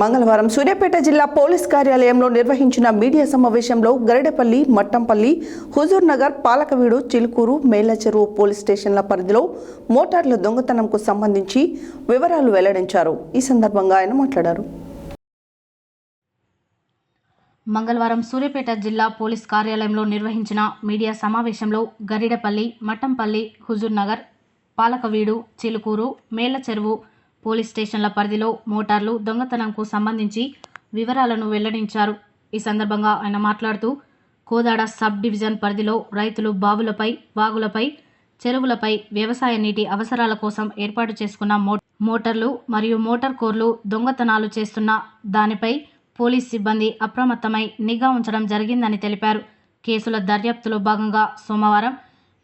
మంగళవారం సూర్యాపేట జిల్లా పోలీస్ కార్యాలయంలో నిర్వహించిన మీడియా సమావేశంలో గరిడపల్లి మట్టంపల్లి హుజూర్ నగర్ పాలకవీడు చిలుకూరు మేళ్ళచెరువు పోలీస్ స్టేషన్ల పరిధిలో మోటార్ల దొంగతనంకు సంబంధించి వివరాలు వెల్లడించారు. ఈ సందర్భంగా ఆయన మాట్లాడారు. మంగళవారం సూర్యాపేట జిల్లా పోలీస్ కార్యాలయంలో నిర్వహించిన మీడియా సమావేశంలో గరిడపల్లి మట్టంపల్లి హుజూర్ నగర్ పాలకవీడు చిలుకూరు మేలచెరువు పోలీస్ స్టేషన్ల పరిధిలో మోటార్లు దొంగతనంకు సంబంధించి వివరాలను వెల్లడించారు. ఈ సందర్భంగా ఆయన మాట్లాడుతూ కోదాడ సబ్ డివిజన్ పరిధిలో రైతులు బావులపై వాగులపై చెరువులపై వ్యవసాయ నీటి అవసరాల కోసం ఏర్పాటు చేసుకున్న మో మోటార్లు మరియు మోటార్ కోర్లు దొంగతనాలు చేస్తున్న దానిపై పోలీస్ సిబ్బంది అప్రమత్తమై నిఘా ఉంచడం జరిగిందని తెలిపారు. కేసుల దర్యాప్తులో భాగంగా సోమవారం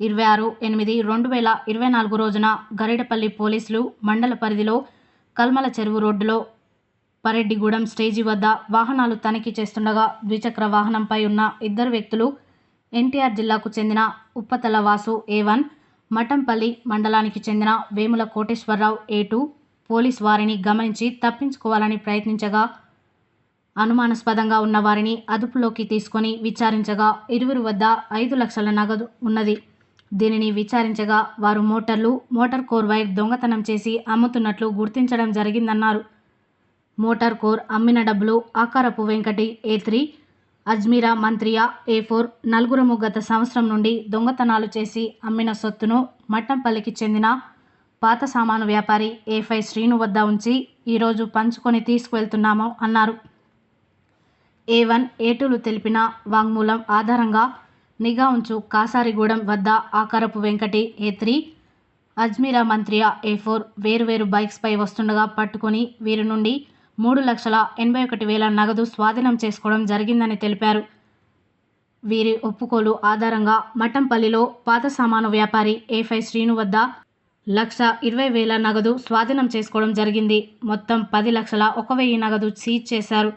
ఇరవై ఆరు ఎనిమిది రెండు వేల ఇరవై నాలుగు రోజున గరిడపల్లి పోలీసులు మండల పరిధిలో కల్మల చెరువు రోడ్డులో పరెడ్డిగూడెం స్టేజీ వద్ద వాహనాలు తనిఖీ చేస్తుండగా ద్విచక్ర వాహనంపై ఉన్న ఇద్దరు వ్యక్తులు ఎన్టీఆర్ జిల్లాకు చెందిన ఉప్పతల వాసు ఏ వన్ మఠంపల్లి మండలానికి చెందిన Vemula Koteswararao A two police వారిని గమనించి తప్పించుకోవాలని ప్రయత్నించగా అనుమానాస్పదంగా ఉన్న వారిని అదుపులోకి తీసుకొని విచారించగా ఇరువురు వద్ద ఐదు లక్షల నగదు ఉన్నది. దీనిని విచారించగా వారు మోటార్లు మోటార్ కోర్ వైర్ దొంగతనం చేసి అమ్ముతున్నట్లు గుర్తించడం జరిగిందన్నారు. మోటార్ కోర్ అమ్మిన డబ్బులు Akarapu Venkati A three Ajmeera Mantriya A four నలుగురము గత సంవత్సరం నుండి దొంగతనాలు చేసి అమ్మిన సొత్తును మట్టంపల్లికి చెందిన పాత సామాను వ్యాపారి ఏ ఫైవ్ శ్రీను వద్ద ఉంచి ఈరోజు పంచుకొని తీసుకువెళ్తున్నాము అన్నారు. ఏ వన్ ఏ టూలు తెలిపిన వాంగ్మూలం ఆధారంగా నిఘా ఉంచు. కాసారిగూడెం వద్ద Akarapu Venkati A three. Ajmeera Mantriya A four. వేరువేరు బైక్స్పై వస్తుండగా పట్టుకొని వీరి నుండి మూడు లక్షల ఎనభై ఒకటి వేల నగదు స్వాధీనం చేసుకోవడం జరిగిందని తెలిపారు. వీరి ఒప్పుకోలు ఆధారంగా మఠంపల్లిలో పాత సామాను వ్యాపారి ఏ ఫైవ్ శ్రీను వద్ద లక్ష ఇరవై వేల నగదు స్వాధీనం చేసుకోవడం జరిగింది. మొత్తం పది లక్షల ఒక వెయ్యి నగదు సీజ్ చేశారు.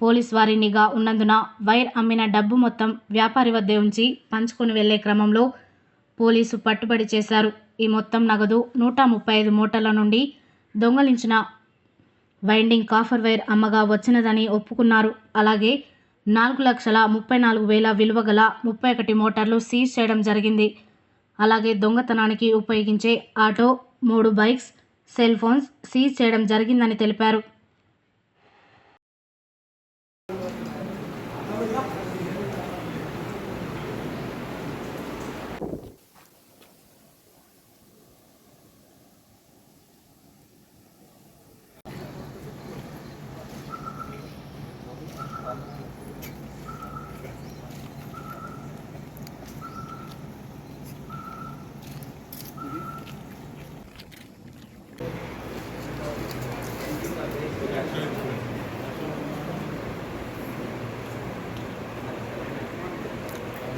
పోలీస్ వారి నిఘా ఉన్నందున వైర్ అమ్మిన డబ్బు మొత్తం వ్యాపారి వద్దే ఉంచి పంచుకొని వెళ్ళే క్రమంలో పోలీసు పట్టుబడి చేశారు. ఈ మొత్తం నగదు నూట ముప్పై ఐదు మూటల నుండి దొంగలించిన వైండింగ్ కాఫర్ వైర్ అమ్మగా వచ్చినదని ఒప్పుకున్నారు. అలాగే నాలుగు లక్షల ముప్పై నాలుగు వేల విలువ గల ముప్పై ఒకటి మోటార్లు సీజ్ చేయడం జరిగింది. అలాగే దొంగతనానికి ఉపయోగించే ఆటో మూడు బైక్స్ సెల్ ఫోన్స్ సీజ్ చేయడం జరిగిందని తెలిపారు.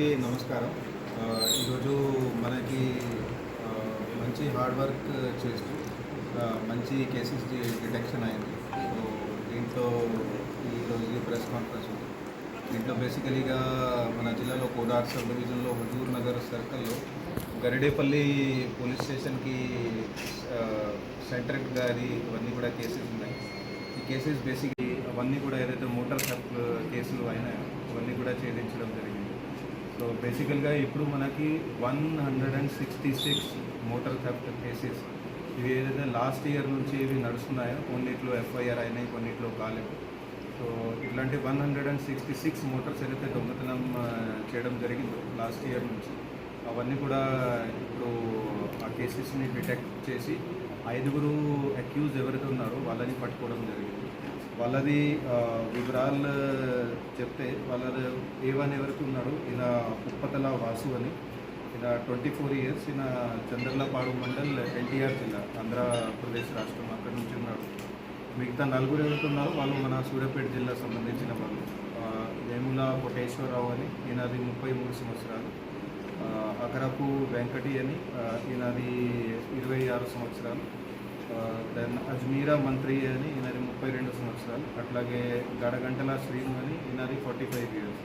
అందరికీ నమస్కారం. ఈరోజు మనకి మంచి హార్డ్ వర్క్ చేస్తూ మంచి కేసెస్ డిటెక్షన్ అయింది. సో దీంట్లో ఈరోజు ఈ ప్రెస్ కాన్ఫరెన్స్ ఉంది. దీంట్లో బేసికలీగా మన జిల్లాలో కోదార్ సబ్ డివిజన్లో హుజూర్ నగర్ సర్కిల్లో గరిడేపల్లి పోలీస్ స్టేషన్కి సెంట్రక్ గారి ఇవన్నీ కూడా కేసెస్ ఉన్నాయి. ఈ కేసెస్ బేసిక్ అవన్నీ కూడా ఏదైతే మోటార్ సర్కిల్ కేసులు అయినాయో అవన్నీ కూడా ఛేదించడం జరిగింది. సో బేసికల్గా ఇప్పుడు మనకి one hundred and sixty six motor theft cases ఇవి ఏదైతే లాస్ట్ ఇయర్ నుంచి ఇవి నడుస్తున్నాయో కొన్నిట్లో ఎఫ్ఐఆర్ అయినాయి కొన్నిట్లో కాలేదు. సో ఇట్లాంటి one hundred and sixty six motors ఏదైతే దొంగతనం చేయడం జరిగిందో లాస్ట్ ఇయర్ నుంచి అవన్నీ కూడా ఇప్పుడు ఆ కేసెస్ని డిటెక్ట్ చేసి ఐదుగురు అక్యూజ్ ఎవరైతే ఉన్నారో వాళ్ళని పట్టుకోవడం జరిగింది. వాళ్ళది వివరాలు చెప్తే వాళ్ళది ఏవని ఎవరికి ఉన్నాడు ఈయన ఉప్పతల వాసు అని. ఈయన ట్వంటీ ఫోర్ ఇయర్స్ ఈయన చంద్రలపాడు మండల్ ఎన్టీఆర్ జిల్లా ఆంధ్రప్రదేశ్ రాష్ట్రం అక్కడి నుంచి ఉన్నాడు. మిగతా నలుగురు ఎవరికి ఉన్నారు వాళ్ళు మన సూర్యాపేట జిల్లా సంబంధించిన వాళ్ళు. వేముల కోటేశ్వరరావు అని ఈయనది ముప్పై మూడు సంవత్సరాలు. అకరపు వెంకటి అని ఈయనది ఇరవై ఆరు సంవత్సరాలు. దెన్ అజ్మీరా మంత్రి అని ఈయనది ముప్పై రెండు సంవత్సరాలు. అట్లాగే గడగంటల శ్రీను అని ఈయనది ఫార్టీ ఫైవ్ ఇయర్స్.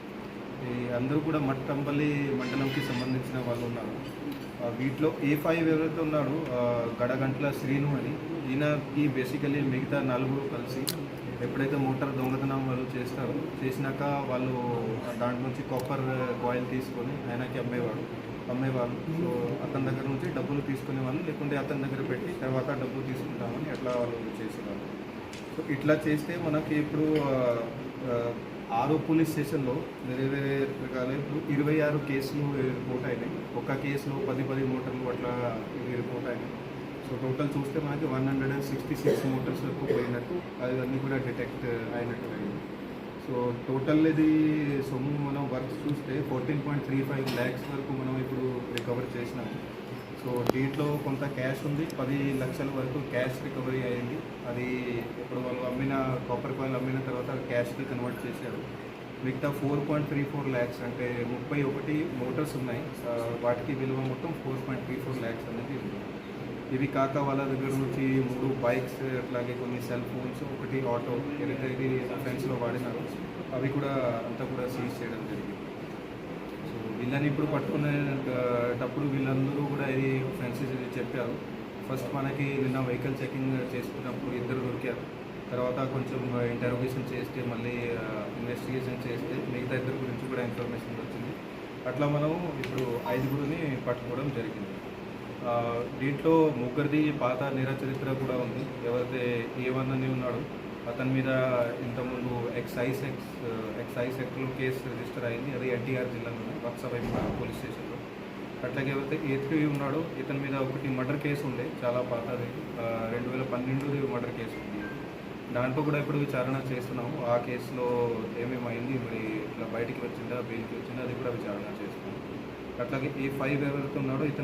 ఈ అందరూ కూడా మట్టంపల్లి మండలంకి సంబంధించిన వాళ్ళు ఉన్నారు. వీటిలో ఏ ఫైవ్ ఎవరైతే ఉన్నాడో గడగంటల శ్రీను అని ఈయనకి బేసికలీ మిగతా నలుగురు కలిసి ఎప్పుడైతే మోటార్ దొంగతనం వాళ్ళు చేస్తారో చేసినాక వాళ్ళు దాంట్లో నుంచి కాపర్ కాయిల్ తీసుకొని ఆయనకి అమ్మేవాడు అమ్మేవాళ్ళు. సో అతని దగ్గర నుంచి డబ్బులు తీసుకునేవాళ్ళు. లేకుంటే అతని దగ్గర పెట్టి తర్వాత డబ్బులు తీసుకుంటామని అట్లా వాళ్ళు చేసేవాళ్ళు. సో ఇట్లా చేస్తే మనకి ఇప్పుడు ఆ, ఆరో పోలీస్ స్టేషన్లో వేరే వేరే రకాల ఇప్పుడు ఇరవై ఆరు కేసులు రిపోర్ట్ అయినాయి ఒక కేసులో పది పది మోటార్లు అట్లా ఇవి రిపోర్ట్ అయినాయి సో టోటల్ చూస్తే మనకి one hundred and sixty six motors వరకు పోయినట్టు అవన్నీ కూడా డిటెక్ట్ అయినట్టు అయింది. సో టోటల్ ఇది సొమ్ము మనం వర్క్ చూస్తే fourteen point three five lakhs వరకు మనం ఇప్పుడు రికవర్ చేసినాము సో దీంట్లో కొంత క్యాష్ ఉంది. పది లక్షల వరకు క్యాష్ రికవరీ అయింది. అది ఇప్పుడు వాళ్ళు అమ్మిన కాపర్ కాయిల్ అమ్మిన తర్వాత క్యాష్కి కన్వర్ట్ చేశారు. మిగతా four point three four lakhs అంటే ముప్పై ఒకటి మోటార్స్ ఉన్నాయి. వాటికి విలువ మొత్తం four point three four lakhs అనేది ఉంది. ఇవి కాక వాళ్ళ దగ్గర నుంచి మూడు బైక్స్ అట్లాగే కొన్ని సెల్ ఫోన్స్ ఒకటి ఆటో ఏదైతే ఇది ఫ్రెండ్స్లో వాడినారో అవి కూడా అంతా కూడా సీజ్ చేయడం జరిగింది. వీళ్ళని ఇప్పుడు పట్టుకునేటప్పుడు వీళ్ళందరూ కూడా ఇది ఫ్రెండ్స్ ఇది చెప్పారు. ఫస్ట్ మనకి నిన్న వెహికల్ చెకింగ్ చేసుకున్నప్పుడు ఇద్దరు దొరికారు. తర్వాత కొంచెం ఇంటరోగేషన్ చేస్తే మళ్ళీ ఇన్వెస్టిగేషన్ చేస్తే మిగతా ఇద్దరు గురించి కూడా ఇన్ఫర్మేషన్ వచ్చింది. అట్లా మనం ఇప్పుడు ఐదుగురిని పట్టుకోవడం జరిగింది. దీంట్లో ముగ్గురిది పాత నిరచరిత్ర కూడా ఉంది. ఎవరైతే ఏ వన్ అని ఉన్నాడు. అతని మీద ఇంతకుముందు ఎక్సైజ్ ఎక్స్ ఎక్సైజ్ యాక్ట్లో కేసు రిజిస్టర్ అయింది. అది ఎన్టీఆర్ జిల్లాలోనే బక్సవైపు పోలీస్ స్టేషన్లో. అట్లాగే ఎవరైతే ఏత్రి ఉన్నాడో ఇతని మీద ఒకటి మర్డర్ కేసు ఉండే చాలా పాతది. రెండు వేల పన్నెండుది మర్డర్ కేసు ఉంది. దాంట్లో కూడా ఇప్పుడు విచారణ చేస్తున్నాము. ఆ కేసులో ఏమేమైంది మరి ఇట్లా బయటికి వచ్చిందా బెయిల్కి వచ్చిందా అది కూడా విచారణ చేస్తున్నాం అట్లాగే ఏ ఫైవ్ ఎవరైతే ఉన్నాడో ఇతను